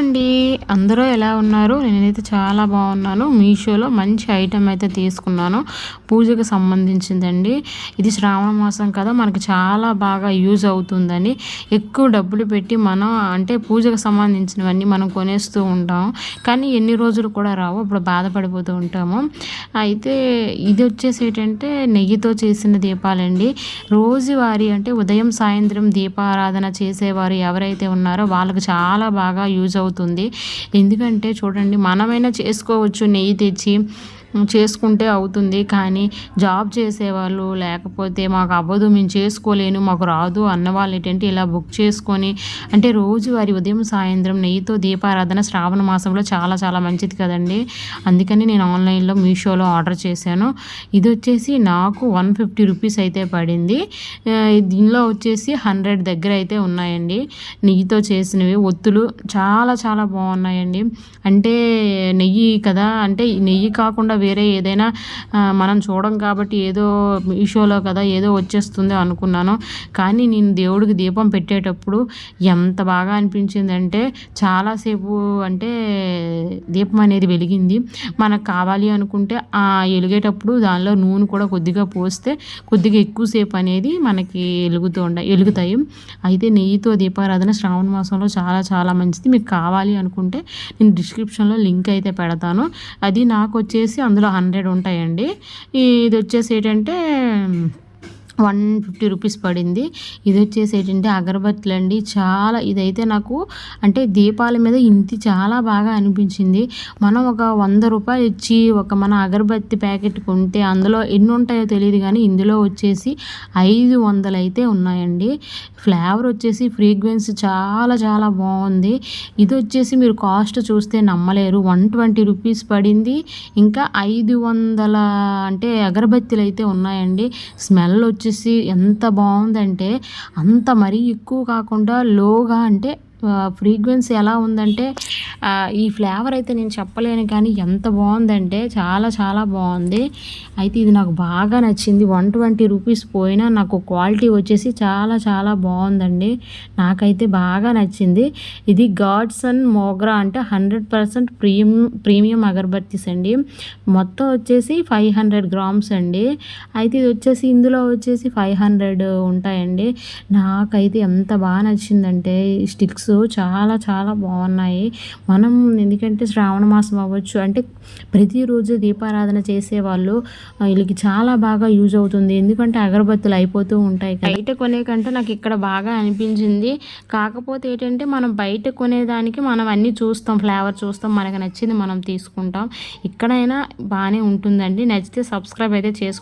అండి అందరూ ఎలా ఉన్నారు? నేనైతే చాలా బాగున్నాను. మీషోలో మంచి ఐటెం అయితే తీసుకున్నాను. పూజకు సంబంధించిందండి. ఇది శ్రావణ మాసం కదా మనకు చాలా బాగా యూజ్ అవుతుందని. ఎక్కువ డబ్బులు పెట్టి మనం అంటే పూజకు సంబంధించినవన్నీ మనం కొనేస్తూ ఉంటాం. కానీ ఎన్ని రోజులు కూడా రావు ఇప్పుడు బాధపడిపోతూ ఉంటాము. అయితే ఇది వచ్చేసి ఏంటంటే నెయ్యితో చేసిన దీపాలండి. రోజువారీ అంటే ఉదయం సాయంత్రం దీపారాధన చేసేవారు ఎవరైతే ఉన్నారో వాళ్ళకి చాలా బాగా యూజ్ అవుతుంది. ఎందుకంటే చూడండి మనమైనా చేసుకోవచ్చు నెయ్యి తెచ్చి చేసుకుంటే అవుతుంది. కానీ జాబ్ చేసేవాళ్ళు లేకపోతే మాకు అవ్వదు మేము చేసుకోలేను మాకు రాదు అన్న వాళ్ళు ఏంటంటే ఇలా బుక్ చేసుకొని అంటే రోజువారి ఉదయం సాయంత్రం నెయ్యితో దీపారాధన శ్రావణ మాసంలో చాలా చాలా మంచిది కదండి. అందుకని నేను ఆన్లైన్లో మీషోలో ఆర్డర్ చేశాను. ఇది వచ్చేసి నాకు వన్ ఫిఫ్టీ రూపీస్ అయితే పడింది. దీనిలో వచ్చేసి హండ్రెడ్ దగ్గర అయితే ఉన్నాయండి. నెయ్యితో చేసినవి ఒత్తులు చాలా చాలా బాగున్నాయండి. అంటే నెయ్యి కదా అంటే నెయ్యి కాకుండా వేరే ఏదైనా మనం చూడం కాబట్టి ఏదో మీషోలో కదా ఏదో వచ్చేస్తుంది అనుకున్నాను. కానీ నేను దేవుడికి దీపం పెట్టేటప్పుడు ఎంత బాగా అనిపించిందంటే చాలాసేపు అంటే దీపం అనేది వెలిగింది. మనకు కావాలి అనుకుంటే ఆ వెలిగేటప్పుడు దానిలో నూనె కూడా కొద్దిగా పోస్తే కొద్దిగా ఎక్కువసేపు అనేది మనకి వెలుగుతూ ఉండ వెలుగుతాయి. అయితే నెయ్యితో దీపారాధన శ్రావణ మాసంలో చాలా చాలా మంచిది. మీకు కావాలి అనుకుంటే నేను డిస్క్రిప్షన్లో లింక్ అయితే పెడతాను. అది నాకు వచ్చేసి అందులో హండ్రెడ్ ఉంటాయండి. ఇది వచ్చేసి ఏంటంటే వన్ ఫిఫ్టీ రూపీస్ పడింది. ఇది వచ్చేసి ఏంటంటే అగరబత్తులు అండి. చాలా ఇదైతే నాకు అంటే దీపాల మీద ఇంటి చాలా బాగా అనిపించింది. మనం ఒక వంద రూపాయలు ఇచ్చి ఒక మన అగరబత్తి ప్యాకెట్ కొంటే అందులో ఎన్ని ఉంటాయో తెలియదు కానీ ఇందులో వచ్చేసి ఐదు వందలు అయితే ఉన్నాయండి. ఫ్లేవర్ వచ్చేసి ఫ్రీక్వెన్సీ చాలా చాలా బాగుంది. ఇది వచ్చేసి మీరు కాస్ట్ చూస్తే నమ్మలేరు. వన్ ట్వంటీ రూపీస్ పడింది. ఇంకా ఐదు వందల అంటే అగరబత్తిలు అయితే ఉన్నాయండి. స్మెల్ వచ్చేసి వచ్చేసి ఎంత బాగుందంటే అంత మరీ ఎక్కువ కాకుండా లోగా అంటే ఫ్రీక్వెన్సీ ఎలా ఉందంటే ఈ ఫ్లేవర్ అయితే నేను చెప్పలేను కానీ ఎంత బాగుందంటే చాలా చాలా బాగుంది. అయితే ఇది నాకు బాగా నచ్చింది. వన్ ట్వంటీ రూపీస్ పోయినా నాకు క్వాలిటీ వచ్చేసి చాలా చాలా బాగుందండి. నాకైతే బాగా నచ్చింది. ఇది గాడ్సన్ అండ్ మోగ్రా అంటే hundred percent premium premium agarbattis అండి. మొత్తం వచ్చేసి ఫైవ్ హండ్రెడ్ గ్రామ్స్ అండి. అయితే ఇది వచ్చేసి ఇందులో వచ్చేసి ఫైవ్ హండ్రెడ్ ఉంటాయండి. నాకైతే ఎంత బాగా నచ్చిందంటే స్టిక్స్ చాలా చాలా బాగున్నాయి. మనం ఎందుకంటే శ్రావణ మాసం అవ్వచ్చు అంటే ప్రతిరోజు దీపారాధన చేసేవాళ్ళు వీళ్ళకి చాలా బాగా యూజ్ అవుతుంది. ఎందుకంటే అగరబత్తులు అయిపోతూ ఉంటాయి బయట కొనే కంటే నాకు ఇక్కడ బాగా అనిపించింది. కాకపోతే ఏంటంటే మనం బయట కొనేదానికి మనం అన్నీ చూస్తాం ఫ్లేవర్ చూస్తాం మనకు నచ్చింది మనం తీసుకుంటాం. ఇక్కడైనా బాగానే ఉంటుందండి. నచ్చితే సబ్స్క్రైబ్ అయితే చేసుకో